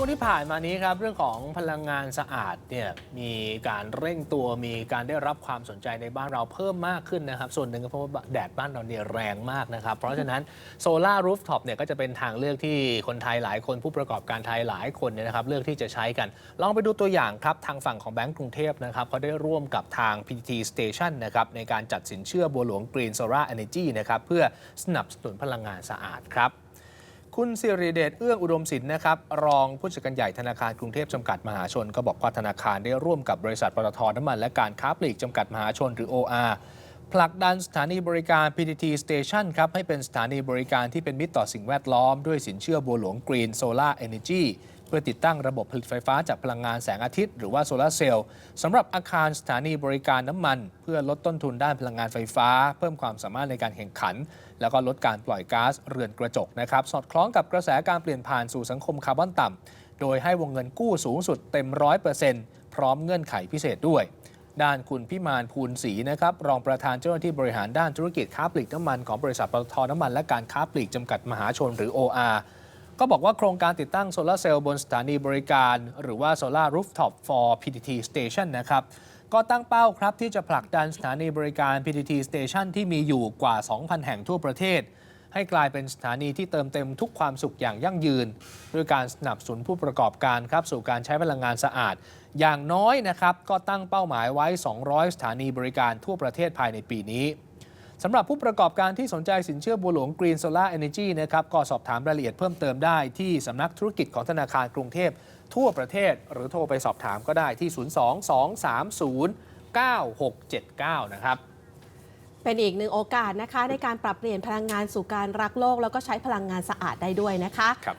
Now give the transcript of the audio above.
ช่วงที่ผ่านมานี้ครับเรื่องของพลังงานสะอาดเนี่ยมีการเร่งตัวมีการได้รับความสนใจในบ้านเราเพิ่มมากขึ้นนะครับ ส่วนหนึ่งก็เพราะว่าแดดบ้านเราเนี่ยแรงมากนะครับ เพราะฉะนั้นโซลารูฟท็อปเนี่ยก็จะเป็นทางเลือกที่คนไทยหลายคนผู้ประกอบการไทยหลายคนเนี่ยนะครับเลือกที่จะใช้กัน ลองไปดูตัวอย่างครับ ทางฝั่งของแบงก์กรุงเทพนะครับเขาได้ร่วมกับทาง PTT Station นะครับในการจัดสินเชื่อบัวหลวง Green Solar Energy นะครับเพื่อสนับสนุนพลังงานสะอาดครับ คุณสิริเดชเอื้องอุดมสินนะครับ รองผู้จัดการใหญ่ธนาคารกรุงเทพจำกัดมหาชน ก็บอกว่าธนาคารได้ร่วมกับบริษัทปตทน้ำมันและการค้าปลีกจำกัดมหาชนหรือ OR ผลักดันสถานีบริการ PTT Station ครับ ให้เป็นสถานีบริการที่เป็นมิตรต่อสิ่งแวดล้อม ด้วยสินเชื่อบัวหลวง Green Solar Energy เพื่อติดตั้งระบบผลิตไฟฟ้าจากพลังงานแสงอาทิตย์ หรือว่าโซลาเซลล์สำหรับอาคารสถานีบริการน้ำมัน เพื่อลดต้นทุนด้านพลังงานไฟฟ้า เพิ่มความสามารถในการแข่งขัน แล้วก็ลดการปล่อยก๊าซเรือนกระจกนะครับสอดคล้องกับกระแสการเปลี่ยนผ่านสู่สังคมคาร์บอนต่ำโดยให้วงเงินกู้สูงสุดเต็ม100%พร้อมเงื่อนไขพิเศษด้วยด้านคุณพิมานภูลศรีนะครับรองประธานเจ้าหน้าที่บริหารด้านธุรกิจค้าปลีกน้ำมันของบริษัทปตทน้ำมันและการค้าปลีกจำกัดมหาชนหรือ OR ก็บอกว่าโครงการติดตั้งโซลาร์เซลล์บนสถานีบริการ หรือว่า Solar Rooftop for PTT Station นะครับ ก็ตั้งเป้าครับที่จะผลักดันสถานีบริการ PTT Station ที่มีอยู่กว่า 2,000 แห่งทั่วประเทศ ให้กลายเป็นสถานีที่เติมเต็มทุกความสุขอย่างยั่งยืน ด้วยการสนับสนุนผู้ประกอบการครับสู่การใช้พลังงานสะอาด อย่างน้อยนะครับก็ตั้งเป้าหมายไว้ 200 สถานีบริการทั่วประเทศภายในปีนี้ สำหรับผู้ประกอบการที่สนใจสินเชื่อบัวหลวง Green Solar Energy นะครับก็สอบถามรายละเอียดเพิ่มเติมได้ที่สำนักธุรกิจของธนาคารกรุงเทพ ทั่วประเทศ หรือโทรไปสอบถามก็ได้ที่ 02-230-9679 นะครับ เป็นอีกหนึ่งโอกาสนะคะ ในการปรับเปลี่ยนพลังงานสู่การรักโลก แล้วก็ใช้พลังงานสะอาดได้ด้วยนะคะครับ